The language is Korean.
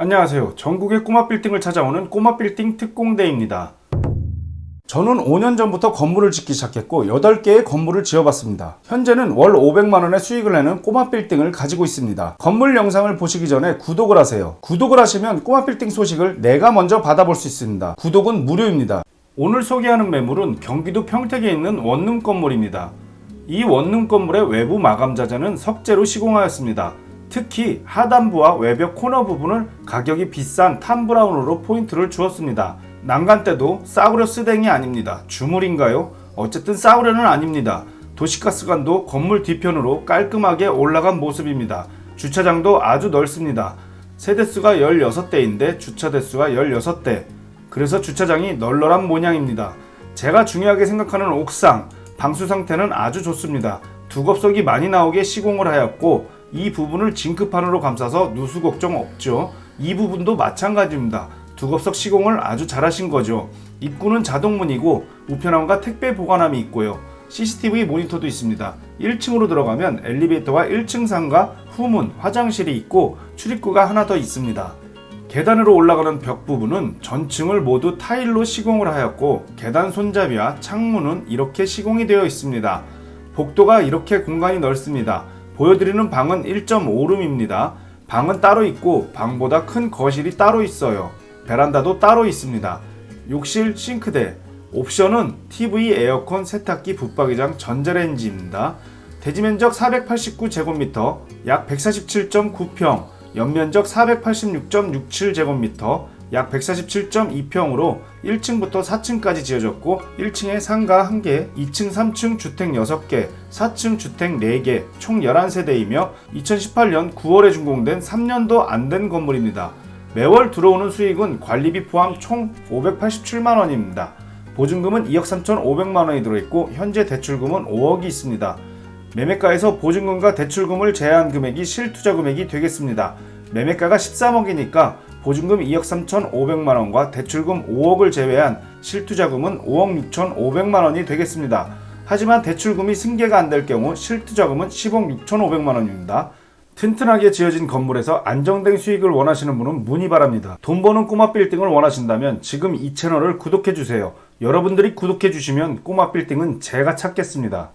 안녕하세요. 전국의 꼬마 빌딩을 찾아오는 꼬마 빌딩 특공대입니다. 저는 5년 전부터 건물을 짓기 시작했고 8개의 건물을 지어봤습니다. 현재는 월 500만 원의 수익을 내는 꼬마 빌딩을 가지고 있습니다. 건물 영상을 보시기 전에 구독을 하세요. 구독을 하시면 꼬마 빌딩 소식을 내가 먼저 받아볼 수 있습니다. 구독은 무료입니다. 오늘 소개하는 매물은 경기도 평택에 있는 원룸 건물입니다. 이 원룸 건물의 외부 마감 자재는 석재로 시공하였습니다. 특히 하단부와 외벽 코너 부분을 가격이 비싼 탄브라운으로 포인트를 주었습니다. 난간대도 싸구려 쓰댕이 아닙니다. 주물인가요? 어쨌든 싸구려는 아닙니다. 도시가스관도 건물 뒤편으로 깔끔하게 올라간 모습입니다. 주차장도 아주 넓습니다. 세대수가 16대인데 주차 대수가 16대. 그래서 주차장이 널널한 모양입니다. 제가 중요하게 생각하는 옥상, 방수 상태는 아주 좋습니다. 두겁석이 많이 나오게 시공을 하였고 이 부분을 징크판으로 감싸서 누수 걱정 없죠. 이 부분도 마찬가지입니다. 두겁석 시공을 아주 잘하신 거죠. 입구는 자동문이고 우편함과 택배 보관함이 있고요. CCTV 모니터도 있습니다. 1층으로 들어가면 엘리베이터와 1층 상가, 후문, 화장실이 있고 출입구가 하나 더 있습니다. 계단으로 올라가는 벽 부분은 전층을 모두 타일로 시공을 하였고 계단 손잡이와 창문은 이렇게 시공이 되어 있습니다. 복도가 이렇게 공간이 넓습니다. 보여드리는 방은 1.5룸입니다. 방은 따로 있고 방보다 큰 거실이 따로 있어요. 베란다도 따로 있습니다. 욕실, 싱크대, 옵션은 TV, 에어컨, 세탁기, 붙박이장, 전자레인지입니다. 대지 면적 489제곱미터, 약 147.9평, 연면적 486.67제곱미터, 약 147.2평으로 1층부터 4층까지 지어졌고 1층에 상가 1개, 2층, 3층 주택 6개, 4층 주택 4개, 총 11세대이며 2018년 9월에 준공된 3년도 안 된 건물입니다. 매월 들어오는 수익은 관리비 포함 총 587만 원입니다. 보증금은 2억 3,500만 원이 들어있고 현재 대출금은 5억이 있습니다. 매매가에서 보증금과 대출금을 제외한 금액이 실투자 금액이 되겠습니다. 매매가가 13억이니까 보증금 2억 3,500만 원과 대출금 5억을 제외한 실투자금은 5억 6,500만 원이 되겠습니다. 하지만 대출금이 승계가 안 될 경우 실투자금은 10억 6,500만 원입니다. 튼튼하게 지어진 건물에서 안정된 수익을 원하시는 분은 문의 바랍니다. 돈 버는 꼬마 빌딩을 원하신다면 지금 이 채널을 구독해 주세요. 여러분들이 구독해 주시면 꼬마 빌딩은 제가 찾겠습니다.